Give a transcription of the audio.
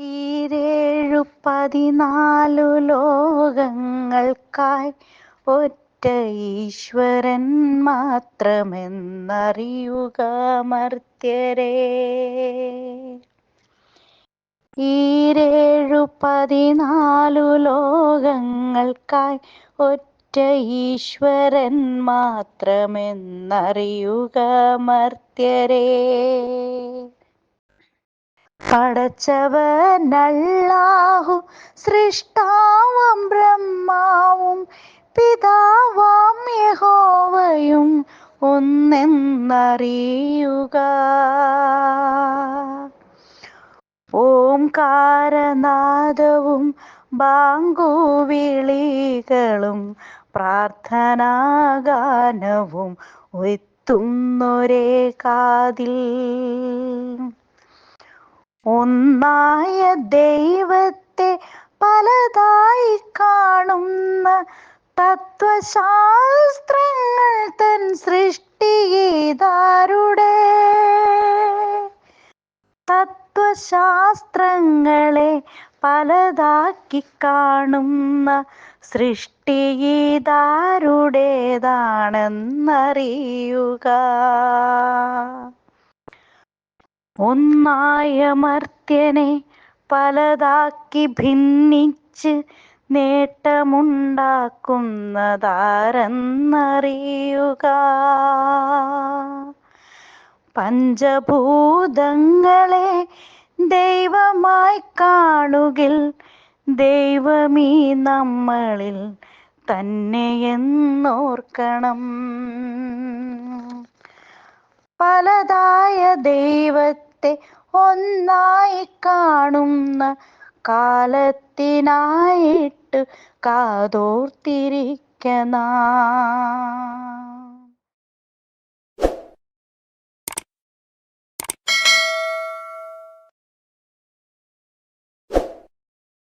ഈരേഴു പതിനാലു ലോകങ്ങൾക്കായി ഒറ്റ ഈശ്വരൻ മാത്രമെന്നറിയുക മർത്യരേ. ഈരേഴു പതിനാലു ലോകങ്ങൾക്കായി ഒറ്റ ഈശ്വരൻ മാത്രമെന്നറിയുക മർത്യരേ. പടച്ചവനല്ലാഹു സൃഷ്ടാവാം ബ്രഹ്മാവും പിതാവാം യഹോവയും ഒന്നെന്നറിയുക. ഓംകാരനാദവും ബാങ്കുവിളികളും പ്രാർത്ഥനാഗാനവും എത്തുന്നൊരേ കാതിൽ. ഒന്നായ ദൈവത്തെ പലതായി കാണുന്ന തത്വശാസ്ത്രങ്ങൾ തൻ സൃഷ്ടിഗീതാരുടെ തത്വശാസ്ത്രങ്ങളെ പലതാക്കി കാണുന്ന സൃഷ്ടിഗീതാരുടേതാണെന്നറിയുക ഒന്നായ മർത്യനെ പലതാക്കി ഭിന്നിച്ച് നേട്ടമുണ്ടാക്കുന്നതാരെന്നറിയുക. പഞ്ചഭൂതങ്ങളെ ദൈവമായി കാണുകിൽ ദൈവമീ നമ്മളിൽ തന്നെയെന്നോർക്കണം. ഒന്നായി കാണുന്ന കാലത്തിനായിട്ട് കാതോർത്തിരിക്കനാ